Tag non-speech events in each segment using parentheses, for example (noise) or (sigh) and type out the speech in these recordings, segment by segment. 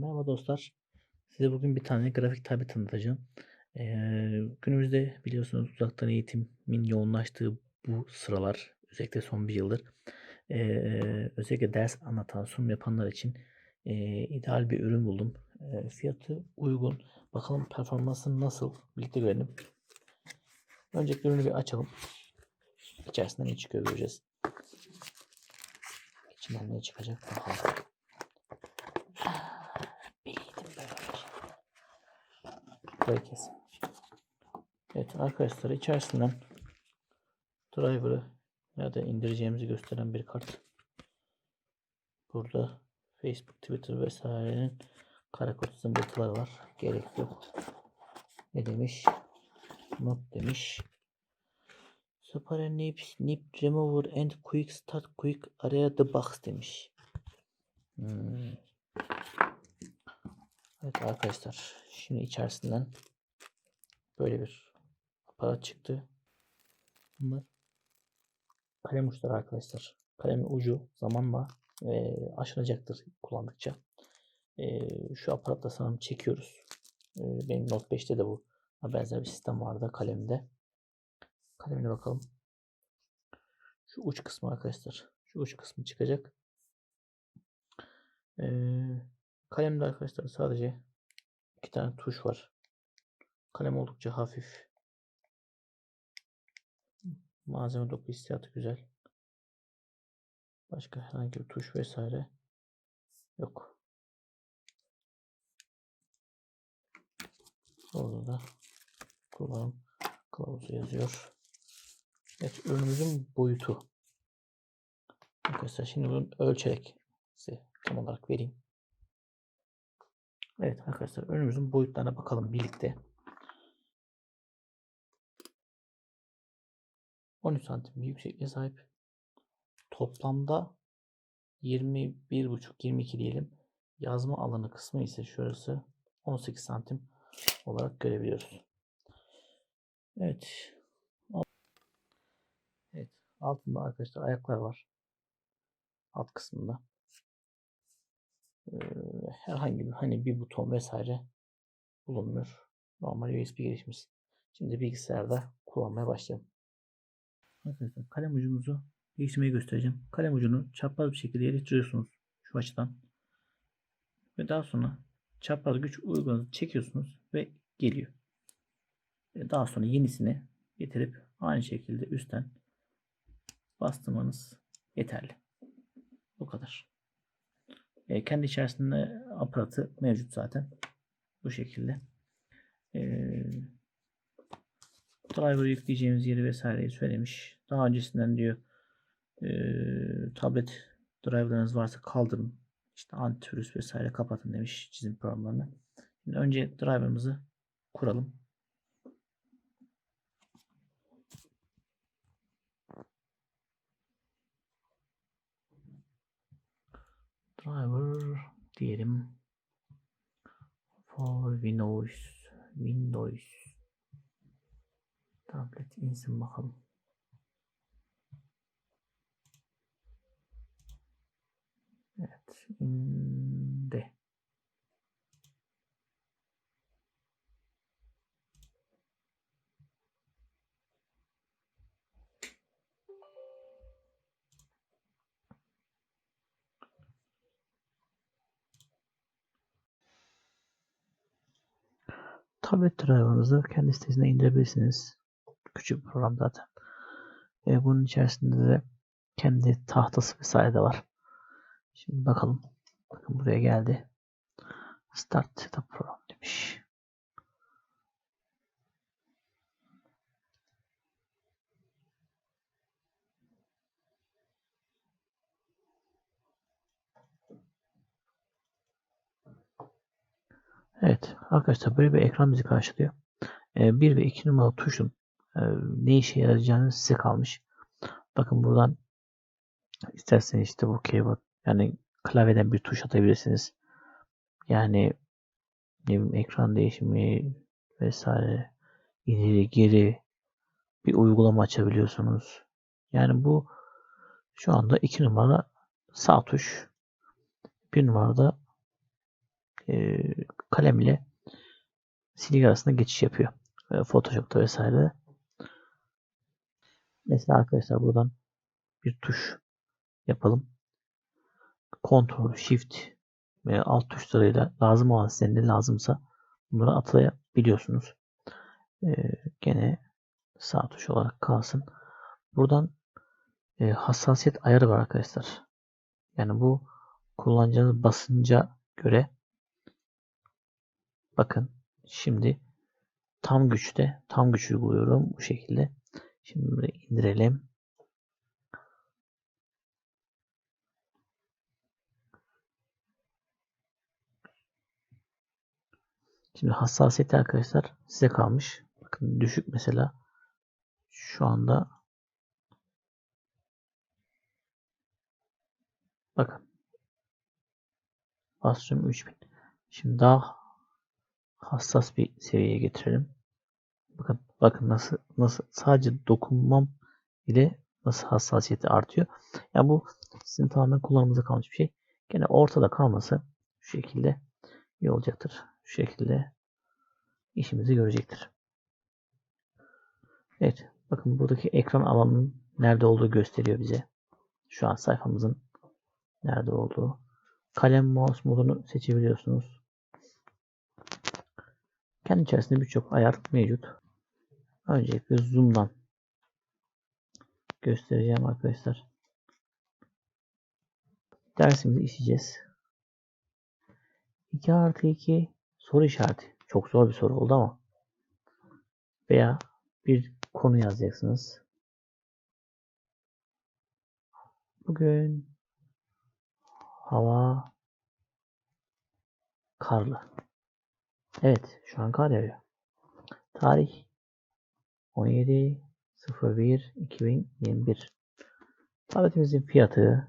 Merhaba dostlar. Size bugün bir tane grafik tablet tanıtacağım. Eee, günümüzde biliyorsunuz uzaktan eğitimin yoğunlaştığı bu sıralar, özellikle son bir yıldır, eee, özellikle ders anlatan, sunum yapanlar için eee, ideal bir ürün buldum. Eee, fiyatı uygun. Bakalım performansı nasıl? Birlikte görelim. Öncelikle ürünü bir açalım. İçerisinden ne çıkıyor göreceğiz. İçinden ne çıkacak bakalım. Burayı. Evet arkadaşlar içerisinden driver'ı ya da indireceğimizi gösteren bir kart. Burada Facebook, Twitter vesairenin kara kod zımbırtıları var. Gerek yok. Ne demiş? Not demiş. Super nip, nip remover and quick start quick area the box demiş. Hmm. Evet arkadaşlar şimdi içerisinden böyle bir aparat çıktı. Bunlar kalem uçları arkadaşlar. Kalemin ucu zamanla e, aşınacaktır kullandıkça. E, şu aparatla sanırım çekiyoruz. E, benim Note 5'te de bu benzer bir sistem vardı kalemde. Kalemine bakalım. Şu uç kısmı arkadaşlar. Şu uç kısmı çıkacak. Ee, kalemde arkadaşlar sadece iki tane tuş var. Kalem oldukça hafif. Malzeme doku hissiyatı güzel. Başka herhangi bir tuş vesaire yok. Orada da kullanım kılavuzu yazıyor. Evet ürünümüzün boyutu. Arkadaşlar şimdi bunun ölçerek size tam olarak vereyim. Evet arkadaşlar ürünümüzün boyutlarına bakalım birlikte. 13 santim bir yüksekliğe sahip. Toplamda 21,5-22 diyelim. Yazma alanı kısmı ise şurası 18 santim olarak görebiliyoruz. Evet. Evet. Altında arkadaşlar ayaklar var. Alt kısmında. Herhangi bir hani bir buton vesaire bulunmuyor. Normal USB girişimiz. Şimdi bilgisayarda kullanmaya başlayalım. Arkadaşlar kalem ucumuzu değiştirmeyi göstereceğim. Kalem ucunu çapraz bir şekilde yerleştiriyorsunuz şu açıdan. Ve daha sonra çapraz güç uygulanıp çekiyorsunuz ve geliyor. Ve daha sonra yenisini getirip aynı şekilde üstten bastırmanız yeterli. Bu kadar. E, kendi içerisinde aparatı mevcut zaten. Bu şekilde. E, driver yükleyeceğimiz yeri vesaireyi söylemiş. Daha öncesinden diyor e, tablet driverlarınız varsa kaldırın. İşte antivirüs vesaire kapatın demiş çizim programlarını. Şimdi önce driver'ımızı kuralım. Driver diyelim for Windows Windows tablet insin bakalım. Evet, indi. Tablet driver'ınızı kendi sitesine indirebilirsiniz. Küçük bir program zaten. E, bunun içerisinde de kendi tahtası vesaire de var. Şimdi bakalım. Bakın buraya geldi. Start setup program demiş. Evet arkadaşlar böyle bir ekran bizi karşılıyor. 1 ve 2 numaralı tuşun e, ne işe yarayacağını size kalmış. Bakın buradan isterseniz işte bu keyboard yani klavyeden bir tuş atabilirsiniz. Yani ne bileyim, ekran değişimi vesaire ileri geri bir uygulama açabiliyorsunuz. Yani bu şu anda 2 numara sağ tuş. Bir numarada e, kalem ile silgi arasında geçiş yapıyor. E, Photoshop'ta vesaire. Mesela arkadaşlar buradan bir tuş yapalım. Ctrl, Shift ve alt tuşlarıyla lazım olan size ne lazımsa bunları atayabiliyorsunuz. Ee, gene sağ tuş olarak kalsın. Buradan e, hassasiyet ayarı var arkadaşlar. Yani bu kullanacağınız basınca göre bakın şimdi tam güçte tam güç uyguluyorum bu şekilde. Şimdi indirelim. Şimdi hassasiyeti arkadaşlar size kalmış. Bakın düşük mesela şu anda bakın basıyorum 3000. Şimdi daha hassas bir seviyeye getirelim. Bakın bakın nasıl nasıl sadece dokunmam ile nasıl hassasiyeti artıyor. Yani bu sizin tamamen kullanımınıza kalmış bir şey. Gene ortada kalması şu şekilde iyi olacaktır. Şu şekilde işimizi görecektir. Evet. Bakın buradaki ekran alanının nerede olduğu gösteriyor bize. Şu an sayfamızın nerede olduğu. Kalem mouse modunu seçebiliyorsunuz. Kendi içerisinde birçok ayar mevcut. Öncelikle zoom'dan göstereceğim arkadaşlar. Dersimizi işleyeceğiz. 2 artı 2 soru işareti. Çok zor bir soru oldu ama. Veya bir konu yazacaksınız. Bugün hava karlı. Evet, şu an kar yağıyor. Tarih 17 01 2021. Tabletimizin fiyatı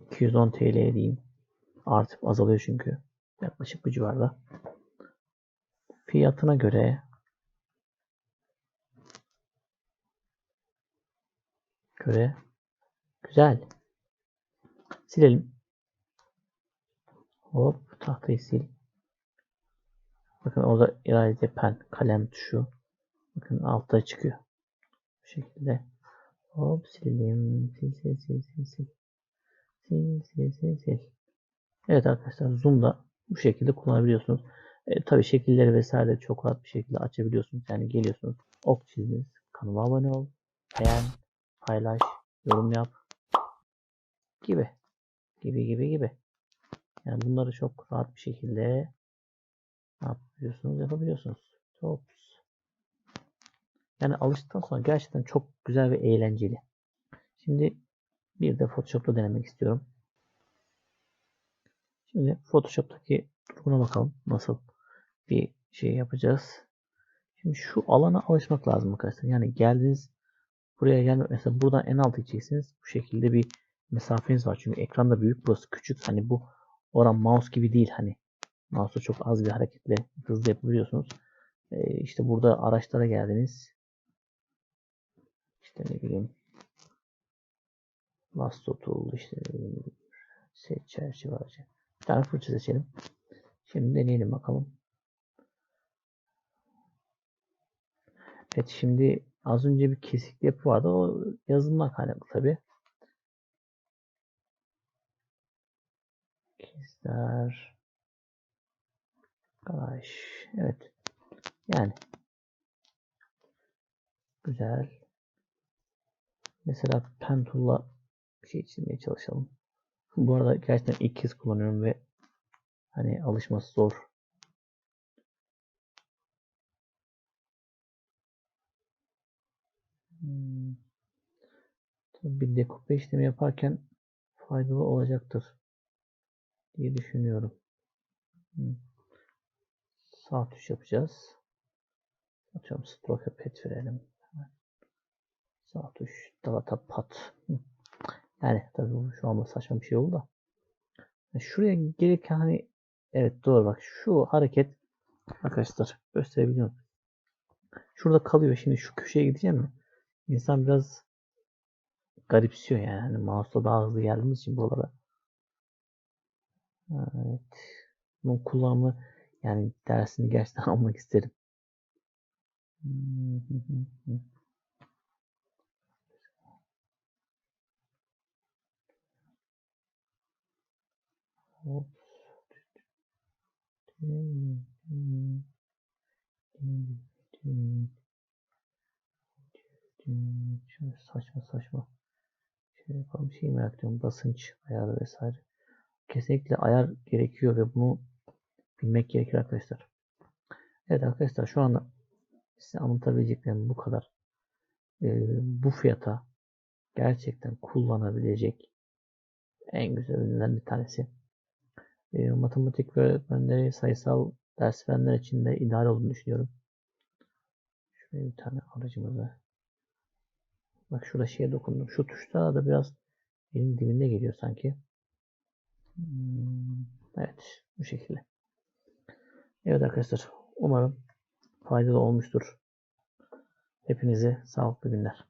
210 TL diyeyim. Artıp azalıyor çünkü. Yaklaşık bu civarda. Fiyatına göre göre güzel. Silelim. Hop tahtayı sil. Bakın orada irade pen kalem tuşu. Bakın altta çıkıyor. Bu şekilde. Hop silelim. Sil sil sil sil sil. Sil sil sil sil. Evet arkadaşlar Zoom'da bu şekilde kullanabiliyorsunuz. E, tabii şekilleri vesaire çok rahat bir şekilde açabiliyorsunuz. Yani geliyorsunuz, ok çizdiniz, kanala abone ol, beğen, paylaş, yorum yap gibi gibi gibi gibi. Yani bunları çok rahat bir şekilde yapıyorsunuz yapabiliyorsunuz. Çok yani alıştıktan sonra gerçekten çok güzel ve eğlenceli. Şimdi bir de Photoshop'ta denemek istiyorum. Şimdi Photoshop'taki durumuna bakalım. Nasıl bir şey yapacağız. Şimdi şu alana alışmak lazım arkadaşlar. Yani geldiniz buraya gelmek mesela buradan en alt gideceksiniz. Bu şekilde bir mesafeniz var. Çünkü ekranda büyük burası küçük. Hani bu oran mouse gibi değil hani. Mouse'u çok az bir hareketle hızlı yapabiliyorsunuz. Ee, işte burada araçlara geldiniz. İşte ne bileyim Lasso Tool işte seç çerçeve aracı. Bir tane fırça seçelim. Şimdi deneyelim bakalım. Evet şimdi az önce bir kesikli yapı vardı. O yazılımdan kaynaklı tabi. Kesler. Garaj. Evet. Yani. Güzel. Mesela Pentool'la bir şey çizmeye çalışalım. Bu arada gerçekten ilk kez kullanıyorum ve hani alışması zor. Hmm. Tabii bir dekupe işlemi yaparken faydalı olacaktır diye düşünüyorum. Hmm. Sağ tuş yapacağız. Atıyorum stroke pet verelim. Sağ tuş dalata pat. Yani tabii bu şu anda saçma bir şey oldu da. Şuraya gelirken hani evet doğru bak şu hareket arkadaşlar gösterebiliyorum. Şurada kalıyor. Şimdi şu köşeye gideceğim mi? İnsan biraz garipsiyor yani. Hani mouse'la daha hızlı geldiğimiz için buralara. Evet. Bunun kullanımı yani dersini gerçekten (laughs) almak isterim. Saçma saçma şey yapalım. Şey merak ediyorum. Basınç ayarı vesaire. Kesinlikle ayar gerekiyor ve bunu bilmek gerekiyor arkadaşlar. Evet arkadaşlar şu anda size anlatabileceklerim bu kadar. Ee, bu fiyata gerçekten kullanabilecek en güzel ürünlerden bir tanesi. Ee, matematik öğretmenleri, sayısal ders verenler için de ideal olduğunu düşünüyorum. Şuraya bir tane aracımıza. Bak şurada şeye dokundum. Şu tuşta da biraz elin dibinde geliyor sanki. Hmm, Evet bu şekilde. Evet arkadaşlar umarım faydalı olmuştur. Hepinize sağlıklı günler.